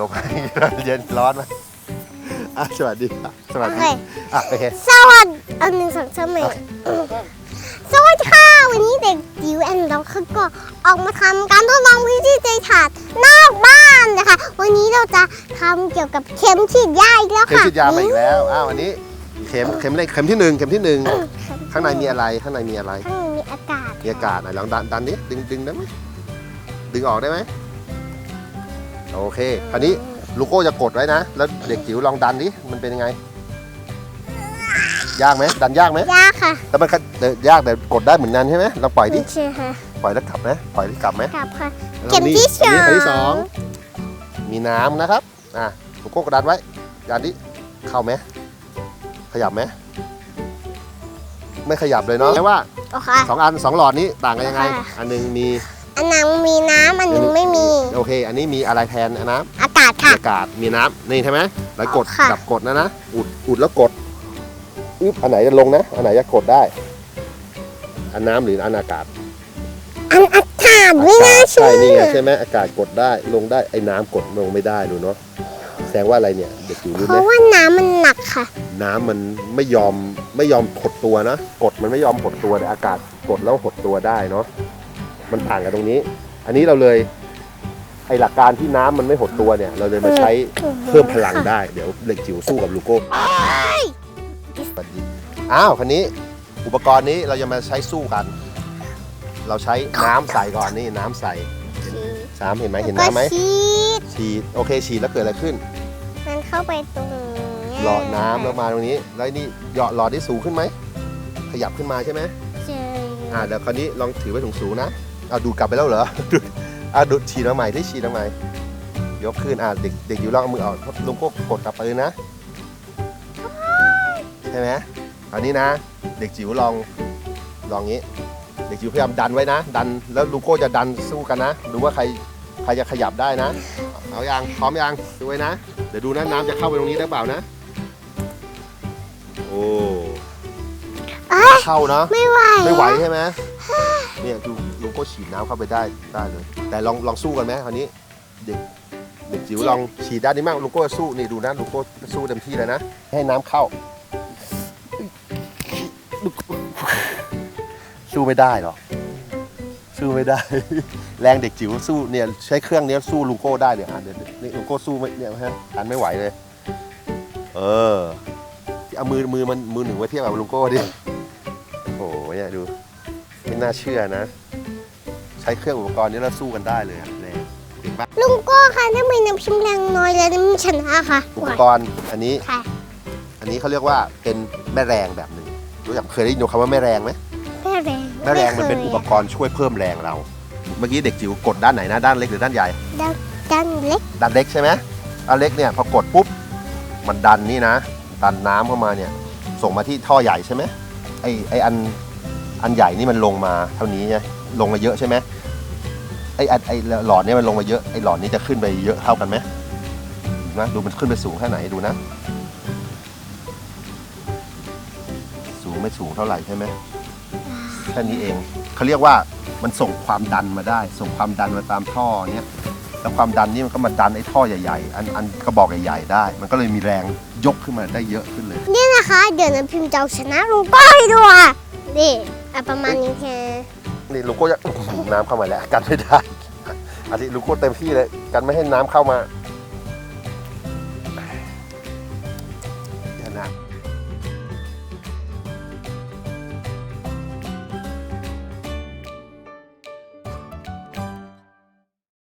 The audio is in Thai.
ลมเย็นร้อนไหมอะสวัสดีครับสวัสโอดีเคอะโอเคสวัสดีอันหนึ่งสองสามสี่สวัสดีค่ะวันนี้เด็กจิ๋วแอนด์เราก็ออกมาทำการทดลองวิธีใจถาดนอกบ้านนะคะ วันนี้เราจะทำเกี่ยวกับเข็มฉีดยาอีกแล้วเข็มค่ะฉีดยามาอีกแล้วอ้าวอันนี้เข็มเข็มเลขเข็มที่หนึ่งเข็มที่หนึ่งข้างในมีอะไรข้างในมีอะไรข้างในมีอากาศมีอากาศไหนลองดันดันดิดึงดึงได้ไหมดึงออกได้ไหม โอเค คราวนี้ลูกโก้จะกดไว้นะ แล้วเด็กจิ๋วลองดันดิ มันเป็นยังไง ยากไหมดันยากไหมยากค่ะแต่มันก็เอ่อยากแต่กดได้เหมือนกันใช่ไหมลองปล่อยดิ ใช่ค่ะปล่อยแล้วกลับไหมปล่อยแล้วกลับไหมกลับค่ะแล้วเข็มที่สองนี่เข็มที่สอง มีน้ำนะครับ อะลูกโก้กดดันไว้ดันดิ เข้าไหม ขยับไหม ไม่ขยับเลยเนาะแปลว่า โอเค สองอันสองหลอดนี้ต่างกันยังไง ค่ะ อันหนึงมี อันนั้นมีน้ำอันหนึงไม่มี โอเค อันนี้มีอะไรแทนอันน้ำอากาศมีค่ะ อากาศมีน้ำนี่ใช่ไหมแล้วกดค่ะ กับกดนะนะอุดอุดแล้วกดอึ๊บอันไหนจะลงนะ อันไหนจะกดได้ อันน้ำหรืออันอากาศอันอากาศไม่น่าเชื่ใช่อนี่ไงใช่ไหมอากาศกดได้ลงได้ไอ้น้ำกดลงไม่ได้ดูเนาะแสดงว่าอะไรเนี่ยเด็กอยู่รู้เพไหม ราะว่าน้ำมันหนักค่ะ น้ำมันไม่ยอมไม่ยอมหดตัวนะ กดมันไม่ยอมหดตัวแต่อากาศกดแล้วหดตัวได้เนาะ มันต่างกันตรงนี้ อันนี้เราเลยไอหลักการที่น้ำมันไม่หดตัวเนี่ย เราเลยมาใช้เพิ่มพลังได้ เดี๋ยวเด็กจิ๋วสู้กับลูโก้สวัสดีอ้าวคันนี้อุปกรณ์นี้เราจะมาใช้สู้กัน เราใช้น้ำใส่ก่อนนี่น้ำใส่สามเห็นไหมเห็นก็น้ำไหมชีดฉีดโอเคฉีดแล้วเกิดอะไรขึ้นมันเข้าไปตรงนี้หลอดน้ำแล้วมาตรงนี้ แล้วนี่เหยาะหลอดที่สูงขึ้นไหมขยับขึ้นมาใช่ไหมเจออ่าเดี๋ยวคราวนี้ลองถือไว้ถุงสูงๆนะ เอาดูดกลับไปแล้วเหรอดูดอ่าดูดฉีดมาใหม่ได้ฉีดมาใหม่ยกขึ้นอ่าเด็กเด็กอยู่ลองเอามือออกลุงก็กดกลับไปเลยนะใช่ไหมคราวนี้นะ เด็กจิ๋วลองลองงี้ เด็กจิ๋วพยายามดันไว้นะ ดันแล้วลูโก้จะดันสู้กันนะดูว่าใครใครจะขยับได้นะเอายังพร้อมยังดูไว้นะเดี๋ยวดูนะน้ำจะเข้าไปตรงนี้ได้เปล่านะโอ้เอ้ยเข้านะไม่ไหวไม่ไหวใช่ไหมเนี่ยดูลุง ก็ฉีดน้ำเข้าไปได้ได้เลย แต่ลองลองสู้กันไหมคราวนี้เด็กเด็กจิ๋วลองฉีดด้านนี้มากลุงโก้สู้นี่ดูนะลุงโก้สู้เต็มที่เลยนะ ให้น้ำเข้าสู้ไม่ได้หรอกสู้ไม่ได้ แรงเด็กจิ๋วสู้เนี่ยใช้เครื่องเนี้ยสู้ลุงโก้ได้เลยอะเดี๋ยวนี่ลุงโก้สู้ไม่เนี่ยฮะกันไม่ไหวเลย เออเอามือมือมันมือหนึ่งไว้เทียบกับลุงโก้ดิโอ้โหเนี่ยดูไม่น่าเชื่อนะใช้เครื่องอุปกรณ์นี้แล้วสู้กันได้เลยอะแรงเก่งมากลุงโก้ค่ะทำไมน้ำพิมพ์แรงน้อยแล้วน้ำชนะค่ะอุปกรณ์อันนี้ ค่ะ อันนี้เขาเรียกว่าเป็นแม่แรงแบบหนึ่งรู้จักเคยได้ยินคำว่าแม่แรงไหมแม่แรงแม่แรงมันเป็นไคยอุปกรณ์ช่วยเพิ่มแรงเรา เมื่อกี้เด็กจิ๋วกดด้านไหนนะด้านเล็กหรือด้านใหญ่ ด้านด้านเล็กด้านเล็กใช่ไหมด้านเล็กเนี่ยพอกดปุ๊บ มันดันนี่นะ ดันน้ำเข้ามาเนี่ย ส่งมาที่ท่อใหญ่ใช่ไหมไอไออัน อันใหญ่นี่มันลงมาเท่านี้ใช่ไหม ลงมาเยอะใช่ไหมไอ้อันไอหลอดเนี่ยมันลงมาเยอะไอ้หลอดนี้จะขึ้นไปเยอะเท่ากันไหมนะดูมันขึ้นไปสูงแค่ไหนดูนะ สูงไม่สูงเท่าไหร่ใช่ไหมแค่นี้เองเขาเรียกว่ามันส่งความดันมาได้ ส่งความดันมาตามท่อเนี้ยแล้วความดันนี่มันก็มาดันไอ้ท่อใหญ่ๆ อันอันกระบอกใหญ่ๆได้ มันก็เลยมีแรงยกขึ้นมาได้เยอะขึ้นเลย นี่นะคะ เดี๋ยวน้ำพิมพ์จะเอาชนะลุงก้ให้ดูอะนี่อะประมาณนี้แค่ นี่ลูกโก้จะน้ำเข้ามาแล้วกันไม่ได้อันนี้ลูกโก้เต็มที่เลย กันไม่ให้น้ำเข้ามา